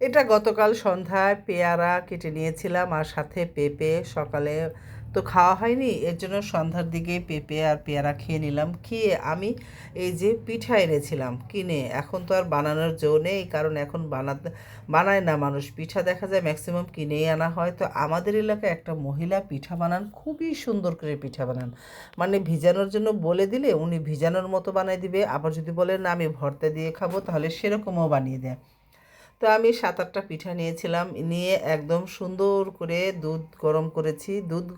এটা গতকাল সন্ধ্যায় পেয়ারা কেটে নিয়েছিলাম আর সাথে পেঁপে। সকালে তো খাওয়া হয়নি, এর জন্য সন্ধ্যার দিকে পেঁপে আর পেয়ারা খেয়ে নিলাম। খেয়ে আমি এই যে পিঠা এনেছিলাম কিনে, এখন তো আর বানানোর জো নেই, কারণ এখন বানাতে, বানায় না মানুষ। পিঠা দেখা যায় ম্যাক্সিমাম কিনেই আনা হয়। তো আমাদের এলাকায় একটা মহিলা পিঠা বানান, খুবই সুন্দর করে পিঠা বানান। মানে ভিজানোর জন্য বলে দিলে উনি ভিজানোর মতো বানিয়ে দিবে, আবার যদি বলেন, না, আমি ভর্তা দিয়ে খাব, তাহলে সেরকমও বানিয়ে দেয়। তো আমি সাত আটটা পিঠা নিয়েছিলাম। নিয়ে একদম সুন্দর করে দুধ গরম করেছি। দুধ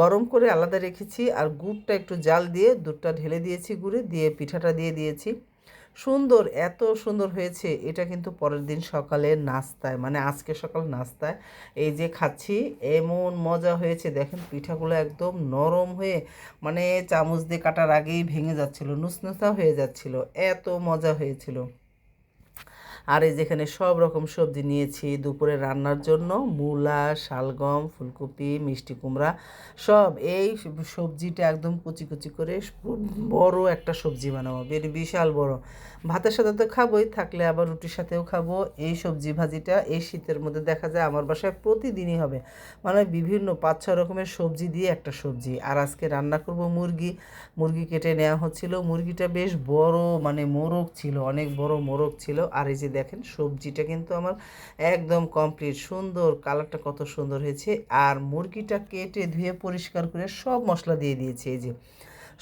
গরম করে আলাদা রেখেছি আর গুড়টা একটু জাল দিয়ে দুধটা ঢেলে দিয়েছি গুড়ে, দিয়ে পিঠাটা দিয়ে দিয়েছি। সুন্দর, এত সুন্দর হয়েছে। এটা কিন্তু পরের দিন সকালে নাস্তায় মানে আজকে সকাল নাস্তায়। এই যে খাচ্ছি, এমন মজা হয়েছে। দেখেন পিঠাগুলো একদম নরম হয়ে মানে চামচ দিয়ে কাটার আগেই ভেঙে যাচ্ছিল, নুসনুসা হয়ে যাচ্ছিল। এত মজা হয়েছিল। আর এই যেখানে সব রকম সবজি নিয়েছি, দুপুরে রান্নার জন্য মূলা, শালগম, ফুলকপি, মিষ্টি কুমড়া, সব এই সবজিটা একদম কুচি কুচি করে বড় একটা সবজি বানাবো বের বিশাল বড়। ভাতের সাথে তো খাবোই, থাকলে আবার রুটির সাথেও খাব। এই সবজি ভাজিটা এই শীতের মধ্যে দেখা যায় আমার বাসায় প্রতিদিনই হবে। মানে বিভিন্ন পাঁচ ছ রকমের সবজি দিয়ে একটা সবজি। আর আজকে রান্না করব মুরগি। মুরগি কেটে নেওয়া হচ্ছিল। মুরগিটা বেশ বড় মানে মোরগ ছিল, অনেক বড় মোরগ ছিল। আর এই যে দেখেন, সবজিটা কিন্তু আমার একদম কমপ্লিট সুন্দর কালারটা কত সুন্দর হয়েছে। আর মুরগিটা কেটে ধুয়ে পরিষ্কার করে সব মশলা দিয়ে দিয়েছি, এই যে।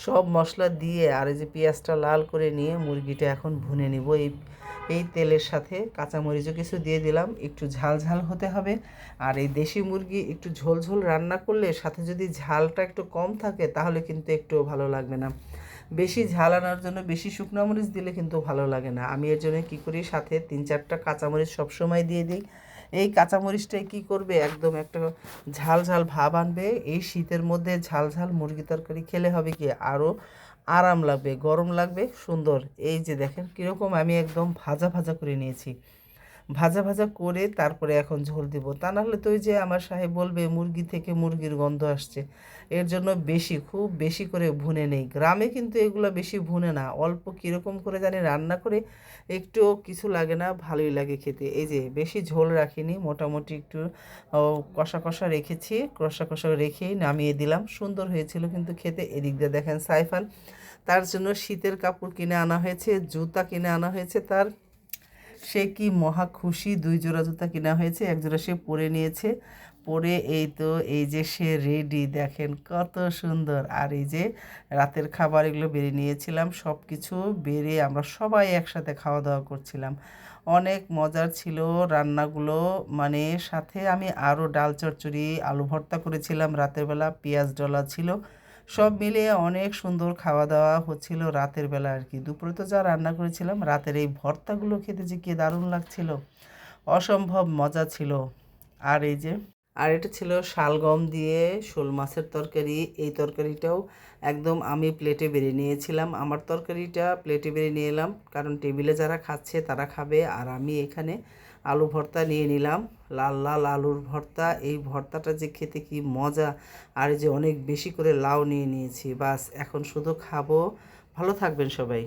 সব মশলা দিয়ে আর এই যে পেঁয়াজটা লাল করে নিয়ে মুরগিটা এখন ভুনে নিব। এই এই তেলের সাথে কাঁচামরিচও কিছু দিয়ে দিলাম, একটু ঝাল ঝাল হতে হবে। আর এই দেশি মুরগি একটু ঝোল ঝোল রান্না করলে সাথে যদি ঝালটা একটু কম থাকে, তাহলে কিন্তু একটু ভালো লাগবে না। বেশি ঝাল আনার জন্য বেশি শুকনো মরিচ দিলে কিন্তু ভালো লাগে না। আমি এর জন্য কী করি, সাথে তিন চারটা কাঁচামরিচ সবসময় দিয়ে দিই। এই কাঁচামরিচটাই কী করবে, একদম একটা ঝাল ঝাল ভাব আনবে। এই শীতের মধ্যে ঝাল ঝাল মুরগি তরকারি খেলে হবে কি আরও আরাম লাগবে, গরম লাগবে, সুন্দর। এই যে দেখেন কীরকম আমি একদম ভাজা ভাজা করে নিয়েছি। ভাজা ভাজা করে তারপরে এখন ঝোল দিব। তা নাহলে তো ওই যে আমার সাহেব বলবে, মুরগি থেকে মুরগির গন্ধ আসছে। এর জন্য বেশি, খুব বেশি করে ভুনে নেই। গ্রামে কিন্তু এগুলো বেশি ভুনে না। অল্প কীরকম করে জানি রান্না করে একটু কিছু লাগে না, ভালোই লাগে খেতে। এই যে বেশি ঝোল রাখিনি, মোটামুটি একটু কষা কষা রেখেছি, কষা কষা রেখেই নামিয়ে দিলাম। সুন্দর হয়েছিল কিন্তু খেতে। এদিক দিয়ে দেখেন সাইফান, তার জন্য শীতের কাপড় কিনে আনা হয়েছে, জুতা কিনে আনা হয়েছে তার। সে কি মহা খুশি? দুই জোড়া জুতা কেনা হয়েছে, এক জোড়া সে পরে নিয়েছে। পরে এই তো, এই যে সে রেডি দেখেন কত সুন্দর। আর এই যে রাতের খাবার এগুলো বেরিয়ে নিয়েছিলাম সব কিছু বেড়ে আমরা সবাই একসাথে খাওয়া দাওয়া করছিলাম। অনেক মজার ছিল রান্নাগুলো মানে সাথে আমি আরও ডাল চচ্চড়ি, আলু ভর্তা করেছিলাম রাতের বেলা, পেঁয়াজ ডলা ছিল। সব মিলিয়ে অনেক সুন্দর খাওয়া দাওয়া হচ্ছিল রাতের বেলা আর কি। দুপুরে তো যা রান্না করেছিলাম, রাতের এই ভর্তাগুলো খেতে যে কি দারুণ লাগছিল। অসম্ভব মজা ছিল। আর এই যে আর এটা ছিল শালগম দিয়ে শোল মাছের তরকারি। এই তরকারিটাও একদম আমি প্লেটে বেরিয়ে নিয়েছিলাম। আমার তরকারিটা প্লেটে বেরিয়ে নিয়ে এলাম কারণ টেবিলে যারা খাচ্ছে তারা খাবে। আর আমি এখানে আলু ভর্তা নিয়ে নিলাম, লাল লাল আলুর ভর্তা। এই ভর্তাটা যে খেতে কি মজা, আর যে অনেক বেশি করে লাউ নিয়ে নিয়েছি, বাস এখন শুধু খাব। ভালো থাকবেন সবাই।